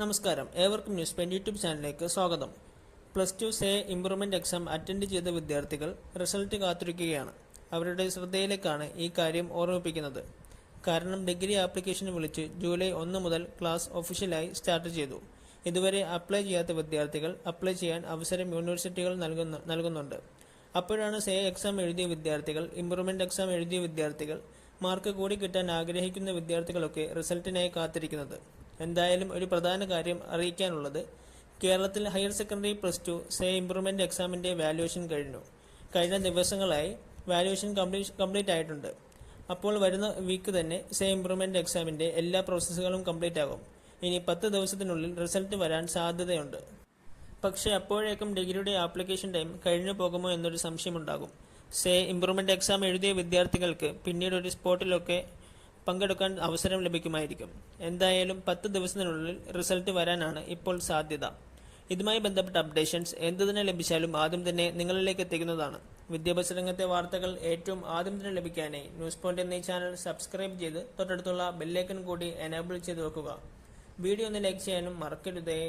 നമസ്കാരം. ഏവർക്കും news pen YouTube ചാനലിലേക്ക് സ്വാഗതം. Plus two SAY improvement exam attend ചെയ്ത വിദ്യാർത്ഥികൾ റിസൾട്ട് കാത്തിരിക്കുകയാണ്. അവരുടെ ശ്രദ്ധയിലേക്കാണ് ഈ കാര്യം ഓർമ്മിപ്പിക്കുന്നത്. കാരണം ഡിഗ്രി ആപ്ലിക്കേഷൻ വിളിച്ച് ജൂലൈ ഒന്ന് മുതൽ ക്ലാസ് ഒഫീഷ്യലായി സ്റ്റാർട്ട് ചെയ്തു. ഇതുവരെ അപ്ലൈ ചെയ്യാത്ത വിദ്യാർത്ഥികൾ അപ്ലൈ ചെയ്യാൻ അവസരം യൂണിവേഴ്സിറ്റികൾ നൽകുന്നു നൽകുന്നുണ്ട്. അപ്പോഴാണ് സേ എക്സാം എഴുതിയ വിദ്യാർത്ഥികൾ ഇംപ്രൂവ്മെന്റ് എക്സാം എഴുതിയ വിദ്യാർത്ഥികൾ മാർക്ക് കൂടി കിട്ടാൻ ആഗ്രഹിക്കുന്ന വിദ്യാർത്ഥികളൊക്കെ റിസൾട്ടിനായി കാത്തിരിക്കുന്നത്. എന്തായാലും ഒരു പ്രധാന കാര്യം അറിയിക്കാനുള്ളത്. കേരളത്തിൽ higher secondary plus two SAY improvement എക്സാമിന്റെ വാല്യുവേഷൻ കഴിഞ്ഞു. കഴിഞ്ഞ ദിവസങ്ങളായി വാല്യുവേഷൻ കംപ്ലീറ്റ് കംപ്ലീറ്റ് ആയിട്ടുണ്ട്. അപ്പോൾ വരുന്ന വീക്ക് തന്നെ സേ ഇംപ്രൂവ്മെന്റ് എക്സാമിന്റെ എല്ലാ പ്രോസസ്സുകളും കംപ്ലീറ്റ് ആകും. ഇനി പത്ത് ദിവസത്തിനുള്ളിൽ റിസൾട്ട് വരാൻ സാധ്യതയുണ്ട്. പക്ഷേ അപ്പോഴേക്കും ഡിഗ്രിയുടെ ആപ്ലിക്കേഷൻ ടൈം കഴിഞ്ഞു പോകുമോ എന്നൊരു സംശയമുണ്ടാകും. സേ ഇംപ്രൂവ്മെന്റ് എക്സാം എഴുതിയ വിദ്യാർത്ഥികൾക്ക് പിന്നീട് ഒരു സ്പോട്ടിലൊക്കെ പങ്കെടുക്കാൻ അവസരം ലഭിക്കുമായിരിക്കും. എന്തായാലും പത്ത് ദിവസത്തിനുള്ളിൽ റിസൾട്ട് വരാനാണ് ഇപ്പോൾ സാധ്യത. ഇതുമായി ബന്ധപ്പെട്ട അപ്ഡേഷൻസ് എന്തു തന്നെ ലഭിച്ചാലും ആദ്യം തന്നെ നിങ്ങളിലേക്ക് എത്തിക്കുന്നതാണ്. വിദ്യാഭ്യാസ രംഗത്തെ വാർത്തകൾ ഏറ്റവും ആദ്യം തന്നെ ലഭിക്കാനായി ന്യൂസ് പോയിന്റ് എന്നീ ചാനൽ സബ്സ്ക്രൈബ് ചെയ്ത് തൊട്ടടുത്തുള്ള ബെല്ലൈക്കൺ കൂടി എനേബിൾ ചെയ്ത് വെക്കുക. വീഡിയോ ഒന്ന് ലൈക്ക് ചെയ്യാനും മറക്കരുതേ.